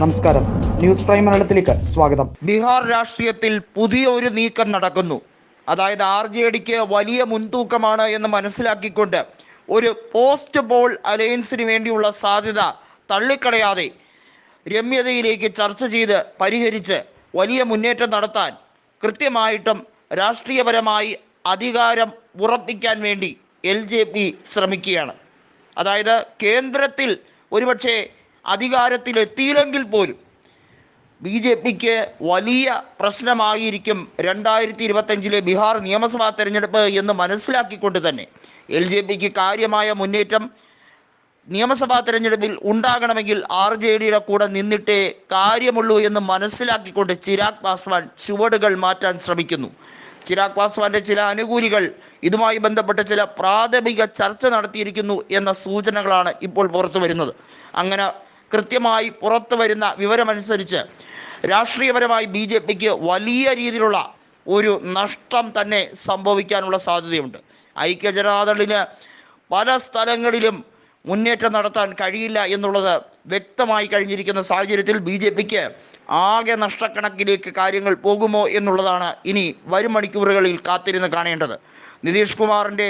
നമസ്കാരം. News prime മലയാളത്തിലേക്ക് സ്വാഗതം. ബീഹാർ രാഷ്ട്രീയത്തിൽ പുതിയ ഒരു നീക്കം നടക്കുന്നു. അതായത് ആർ ജെ ഡിക്ക് വലിയ മുൻതൂക്കമാണ് എന്ന് മനസ്സിലാക്കിക്കൊണ്ട് ഒരു പോസ്റ്റ് ബോൾ അലയൻസിന് വേണ്ടിയുള്ള സാധ്യത തള്ളിക്കളയാതെ രമ്യതയിലേക്ക് ചർച്ച ചെയ്ത് പരിഹരിച്ച് വലിയ മുന്നേറ്റം നടത്താൻ കൃത്യമായിട്ടും രാഷ്ട്രീയപരമായി അധികാരം ഉറപ്പിക്കാൻ വേണ്ടി എൽ ജെ പി ശ്രമിക്കുകയാണ്. അതായത് കേന്ദ്രത്തിൽ ഒരുപക്ഷെ അധികാരത്തിലെത്തിയില്ലെങ്കിൽ പോലും ബി ജെ പിക്ക് വലിയ പ്രശ്നമായിരിക്കും രണ്ടായിരത്തി ഇരുപത്തഞ്ചിലെ ബീഹാർ നിയമസഭാ തെരഞ്ഞെടുപ്പ് എന്ന് മനസ്സിലാക്കിക്കൊണ്ട് തന്നെ എൽ ജെ പിക്ക് കാര്യമായ മുന്നേറ്റം നിയമസഭാ തെരഞ്ഞെടുപ്പിൽ ഉണ്ടാകണമെങ്കിൽ ആർ ജെ ഡിയുടെ കൂടെ നിന്നിട്ടേ കാര്യമുള്ളൂ എന്ന് മനസ്സിലാക്കിക്കൊണ്ട് ചിരാഗ് പാസ്വാൻ ചുവടുകൾ മാറ്റാൻ ശ്രമിക്കുന്നു. ചിരാഗ് പാസ്വാന്റെ ചില അനുകൂലികൾ ഇതുമായി ബന്ധപ്പെട്ട ചില പ്രാഥമിക ചർച്ച നടത്തിയിരിക്കുന്നു എന്ന സൂചനകളാണ് ഇപ്പോൾ പുറത്തു വരുന്നത് അങ്ങനെ കൃത്യമായി പുറത്തു വരുന്ന വിവരമനുസരിച്ച് രാഷ്ട്രീയപരമായി ബി ജെ പിക്ക് വലിയ രീതിയിലുള്ള ഒരു നഷ്ടം തന്നെ സംഭവിക്കാനുള്ള സാധ്യതയുണ്ട്. ഐക്യ ജനതാദളിന് പല സ്ഥലങ്ങളിലും മുന്നേറ്റം നടത്താൻ കഴിയില്ല എന്നുള്ളത് വ്യക്തമായി കഴിഞ്ഞിരിക്കുന്ന സാഹചര്യത്തിൽ ബി ജെ പിക്ക് ആകെ നഷ്ടക്കണക്കിലേക്ക് കാര്യങ്ങൾ പോകുമോ എന്നുള്ളതാണ് ഇനി വരും മണിക്കൂറുകളിൽ കാത്തിരുന്ന് കാണേണ്ടത്. നിതീഷ് കുമാറിന്റെ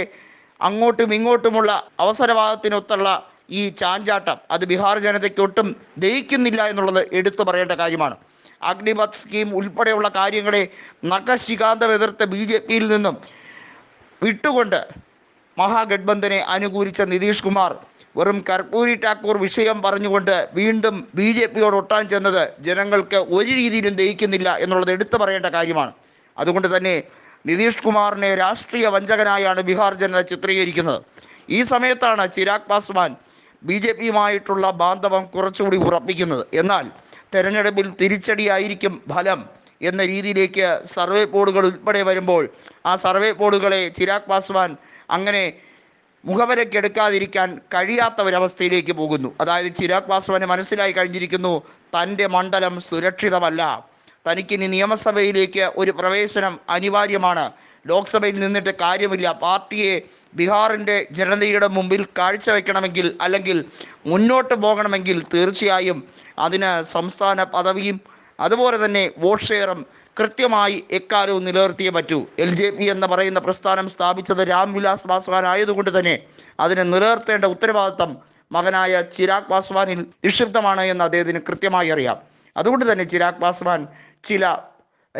അങ്ങോട്ടും ഇങ്ങോട്ടുമുള്ള അവസരവാദത്തിനൊത്തുള്ള ഈ ചാഞ്ചാട്ടം അത് ബീഹാർ ജനതയ്ക്ക് ഒട്ടും ദഹിക്കുന്നില്ല എന്നുള്ളത് എടുത്തു പറയേണ്ട കാര്യമാണ്. അഗ്നിപത് സ്കീം ഉൾപ്പെടെയുള്ള കാര്യങ്ങളെ നഖശികാന്തം എതിർത്ത് ബി ജെ പിയിൽ നിന്നും വിട്ടുകൊണ്ട് മഹാഗഡ്ബന്ധനെ അനുകൂലിച്ച നിതീഷ് കുമാർ വെറും കർപ്പൂരി ടാക്കൂർ വിഷയം പറഞ്ഞുകൊണ്ട് വീണ്ടും ബി ജെ പിയോട് ഒട്ടാൻ ചെന്നത് ജനങ്ങൾക്ക് ഒരു രീതിയിലും ദഹിക്കുന്നില്ല എന്നുള്ളത് എടുത്തു പറയേണ്ട കാര്യമാണ്. അതുകൊണ്ട് തന്നെ നിതീഷ് കുമാറിനെ രാഷ്ട്രീയ വഞ്ചകനായാണ് ബീഹാർ ജനത ചിത്രീകരിക്കുന്നത്. ഈ സമയത്താണ് ചിരാഗ് പാസ്വാൻ ബി ജെ പിയുമായിട്ടുള്ള ബാന്ധവം കുറച്ചുകൂടി ഉറപ്പിക്കുന്നത്. എന്നാൽ തെരഞ്ഞെടുപ്പിൽ തിരിച്ചടിയായിരിക്കും ഫലം എന്ന രീതിയിലേക്ക് സർവേ ബോർഡുകൾ ഉൾപ്പെടെ വരുമ്പോൾ ആ സർവേ ബോർഡുകളെ ചിരാഗ് പാസ്വാൻ അങ്ങനെ മുഖവരക്കെടുക്കാതിരിക്കാൻ കഴിയാത്ത ഒരവസ്ഥയിലേക്ക് പോകുന്നു. അതായത് ചിരാഗ് പാസ്വാന് മനസ്സിലായി കഴിഞ്ഞിരിക്കുന്നു തന്റെ മണ്ഡലം സുരക്ഷിതമല്ല. തനിക്കിനി നിയമസഭയിലേക്ക് ഒരു പ്രവേശനം അനിവാര്യമാണ് ലോക്സഭയിൽ നിന്നിട്ട് കാര്യമില്ല. പാർട്ടിയെ ബീഹാറിന്റെ ജനതയുടെ മുമ്പിൽ കാഴ്ചവെക്കണമെങ്കിൽ അല്ലെങ്കിൽ മുന്നോട്ട് പോകണമെങ്കിൽ തീർച്ചയായും അതിന് സംസ്ഥാന പദവിയും അതുപോലെ തന്നെ വോട്ട് ഷെയറും കൃത്യമായി എക്കാലവും നിലനിർത്തിയേ പറ്റൂ. എൽ ജെ പി എന്ന് പറയുന്ന പ്രസ്ഥാനം സ്ഥാപിച്ചത് രാംവിലാസ് പാസ്വാൻ ആയതുകൊണ്ട് തന്നെ അതിനെ നിലനിർത്തേണ്ട ഉത്തരവാദിത്തം മകനായ ചിരാഗ് പാസ്വാനിൽ നിക്ഷിപ്തമാണ് എന്ന് അദ്ദേഹത്തിന് കൃത്യമായി അറിയാം. അതുകൊണ്ട് തന്നെ ചിരാഗ് പാസ്വാൻ ചില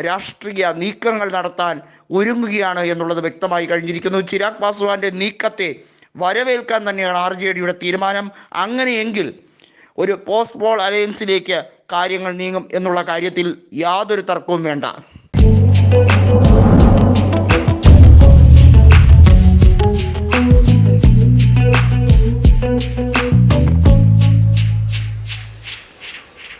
രാഷ്ട്രീയ നീക്കങ്ങൾ നടത്താൻ ഒരുങ്ങുകയാണ് എന്നുള്ളത് വ്യക്തമായി കഴിഞ്ഞിരിക്കുന്നു. ചിരാഗ് പാസ്വാന്റെ നീക്കത്തെ വരവേൽക്കാൻ തന്നെയാണ് ആർ ജെ ഡിയുടെ തീരുമാനം. അങ്ങനെയെങ്കിൽ ഒരു പോസ്റ്റ് ബോൾ അലയൻസിലേക്ക് കാര്യങ്ങൾ നീങ്ങും എന്നുള്ള കാര്യത്തിൽ യാതൊരു തർക്കവും വേണ്ട.